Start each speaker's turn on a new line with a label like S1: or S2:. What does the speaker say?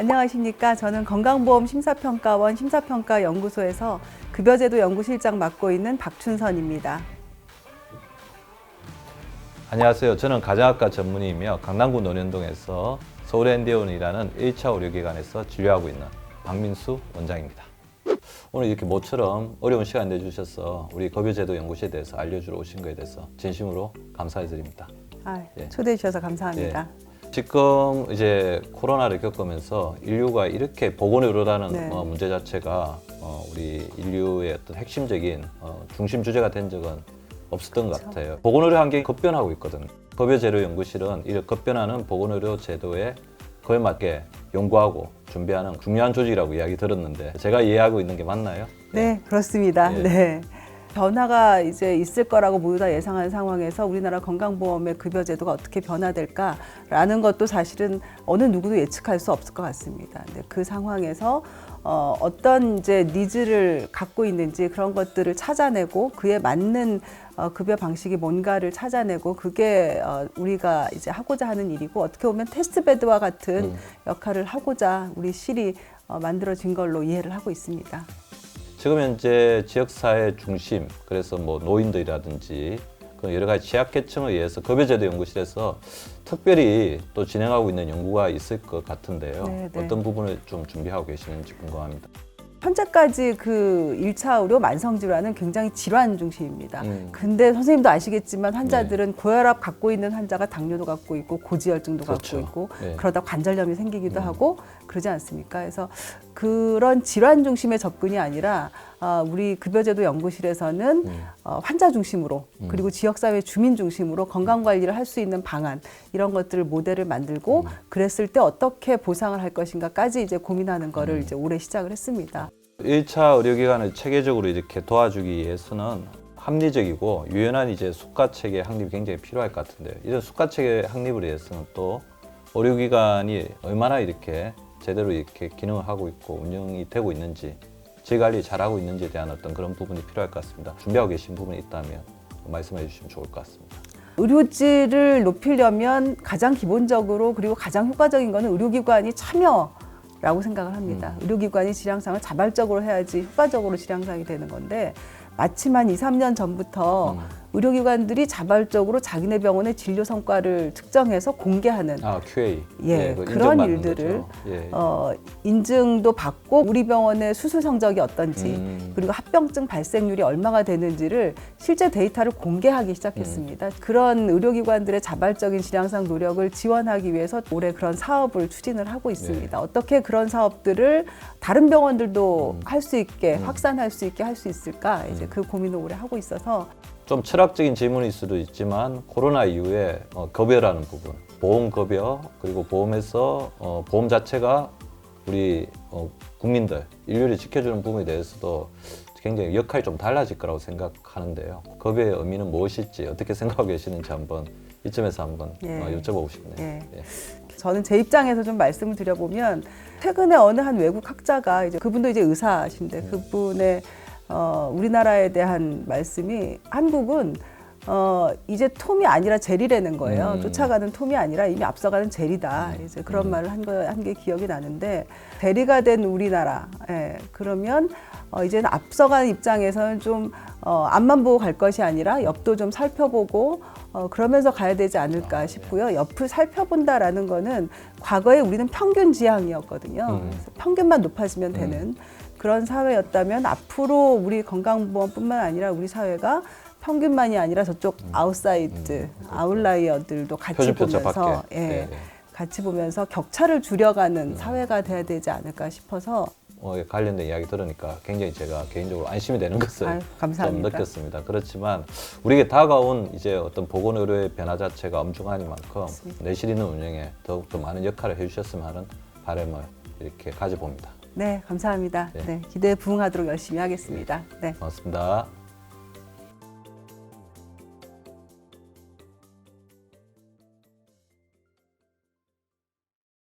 S1: 안녕하십니까. 저는 건강보험 심사평가원 심사평가연구소에서 급여제도 연구실장 맡고 있는 박춘선입니다.
S2: 안녕하세요. 저는 가정학과 전문의이며 강남구 논현동에서 서울 엔디온이라는 1차 의료기관에서 진료하고 있는 박민수 원장입니다. 오늘 이렇게 모처럼 어려운 시간 내주셔서 우리 급여제도 연구실에 대해서 알려주러 오신 것에 대해서 진심으로 감사드립니다.
S1: 아,
S2: 예.
S1: 초대해 주셔서 감사합니다.
S2: 지금 이제 코로나를 겪으면서 인류가 이렇게 보건의료라는
S1: 네.
S2: 어, 문제 자체가 어, 우리 인류의 어떤 핵심적인 어, 중심 주제가 된 적은 없었던 것 같아요. 보건의료 환경이 급변하고 있거든요. 급여제도 연구실은 이 급변하는 보건의료 제도에 그에 맞게 연구하고 준비하는 중요한 조직이라고 이야기 들었는데 제가 이해하고 있는 게 맞나요?
S1: 네, 그렇습니다.
S2: 예.
S1: 네. 변화가 이제 있을 거라고 모두 다 예상하는 상황에서 우리나라 건강보험의 급여 제도가 어떻게 변화될까라는 것도 사실은 어느 누구도 예측할 수 없을 것 같습니다. 근데 그 상황에서 어, 어떤 이제 니즈를 갖고 있는지 그런 것들을 찾아내고 그에 맞는 어, 급여 방식이 뭔가를 찾아내고 그게 어, 우리가 이제 하고자 하는 일이고 어떻게 보면 테스트베드와 같은
S2: 음.
S1: 역할을 하고자 우리 실이 어, 만들어진 걸로 이해를 하고 있습니다.
S2: 지금 현재 지역사회 중심, 그래서 뭐 노인들이라든지 그 여러 가지 취약계층에 의해서 급여제도 연구실에서 특별히 또 진행하고 있는 연구가 있을 것 같은데요.
S1: 네, 네.
S2: 어떤 부분을 좀 준비하고 계시는지 궁금합니다.
S1: 현재까지 그 1차 의료 만성 질환은 굉장히 질환 중심입니다.
S2: 음.
S1: 근데 선생님도 아시겠지만 환자들은 고혈압 갖고 있는 환자가 당뇨도 갖고 있고 고지혈증도
S2: 그렇죠.
S1: 갖고 있고
S2: 네.
S1: 그러다 관절염이 생기기도
S2: 음.
S1: 하고 그러지 않습니까? 그래서 그런 질환 중심의 접근이 아니라 어, 우리 급여제도 연구실에서는
S2: 음.
S1: 어, 환자 중심으로
S2: 음.
S1: 그리고 지역사회 주민 중심으로 건강 관리를 할 수 있는 방안 이런 것들을 모델을 만들고
S2: 음.
S1: 그랬을 때 어떻게 보상을 할 것인가까지 이제 고민하는 거를
S2: 음.
S1: 이제 올해 시작을 했습니다.
S2: 1차 의료기관을 체계적으로 이렇게 도와주기 위해서는 합리적이고 유연한 이제 수가 체계 확립이 굉장히 필요할 것 같은데요. 이런 수가 체계 확립을 위해서는 또 의료기관이 얼마나 이렇게 제대로 이렇게 기능을 하고 있고 운영이 되고 있는지 질 관리 잘하고 있는지에 대한 어떤 그런 부분이 필요할 것 같습니다. 준비하고 계신 부분이 있다면 말씀해 주시면 좋을 것 같습니다.
S1: 의료질을 높이려면 가장 기본적으로 그리고 가장 효과적인 거는 의료기관이 참여 라고 생각을 합니다.
S2: 음.
S1: 의료기관이 질량상을 자발적으로 해야지 효과적으로 질량상이 되는 건데 마침 한 2, 3년 전부터
S2: 음.
S1: 의료기관들이 자발적으로 자기네 병원의 진료 성과를 특정해서 공개하는
S2: 아 QA
S1: 예,
S2: 그
S1: 그런 일들을.
S2: 예.
S1: 어, 인증도 받고 우리 병원의 수술 성적이 어떤지
S2: 음.
S1: 그리고 합병증 발생률이 얼마가 되는지를 실제 데이터를 공개하기 시작했습니다.
S2: 음.
S1: 그런 의료기관들의 자발적인 질량상 노력을 지원하기 위해서 올해 그런 사업을 추진을 하고 있습니다.
S2: 네.
S1: 어떻게 그런 사업들을 다른 병원들도
S2: 음.
S1: 할수 있게
S2: 음.
S1: 확산할 수 있게 할 수 있을까 이제
S2: 음.
S1: 그 고민을 올해 하고 있어서
S2: 좀 철학적인 질문일 수도 있지만 코로나 이후에 어, 급여라는 부분, 보험 급여 그리고 보험에서 어, 보험 자체가 우리 어, 국민들 인류를 지켜주는 부분에 대해서도 굉장히 역할이 좀 달라질 거라고 생각하는데요. 급여의 의미는 무엇일지 어떻게 생각하고 계시는지 한번 이점에서 한번
S1: 예.
S2: 어, 여쭤보고 싶네요.
S1: 예.
S2: 예.
S1: 저는 제 입장에서 좀 말씀을 드려보면 최근에 어느 한 외국 학자가 이제 그분도 이제 의사신데 그분의 어, 우리나라에 대한 말씀이 한국은 어, 이제 톰이 아니라 젤이라는 거예요.
S2: 음.
S1: 쫓아가는 톰이 아니라 이미 앞서가는 젤이다.
S2: 음.
S1: 이제 그런
S2: 음.
S1: 말을 한 거 한 게 기억이 나는데 대리가 된 우리나라. 예, 그러면 어, 이제는 앞서가는 입장에서는 좀 어, 앞만 보고 갈 것이 아니라 옆도 좀 살펴보고 어, 그러면서 가야 되지 않을까
S2: 아, 네.
S1: 싶고요. 옆을 살펴본다라는 거는 과거에 우리는 평균 지향이었거든요.
S2: 음.
S1: 평균만 높아지면 되는 그런 사회였다면 앞으로 우리 건강보험뿐만 아니라 우리 사회가 평균만이 아니라 저쪽 아웃사이드,
S2: 음, 그렇죠.
S1: 아웃라이어들도 같이 보면서. 예,
S2: 네, 네.
S1: 같이 보면서 격차를 줄여가는 사회가 돼야 되지 않을까 싶어서
S2: 어, 관련된 이야기 들으니까 굉장히 제가 개인적으로 안심이 되는 것을
S1: 아유.
S2: 좀 느꼈습니다. 그렇지만 우리에게 다가온 이제 어떤 보건의료의 변화 자체가 엄중하니 만큼
S1: 맞습니다.
S2: 내실 있는 운영에 더욱더 많은 역할을 해주셨으면 하는 바람을 이렇게 가져봅니다.
S1: 네 감사합니다.
S2: 네.
S1: 네, 기대에 부응하도록 열심히 하겠습니다. 네.
S2: 고맙습니다.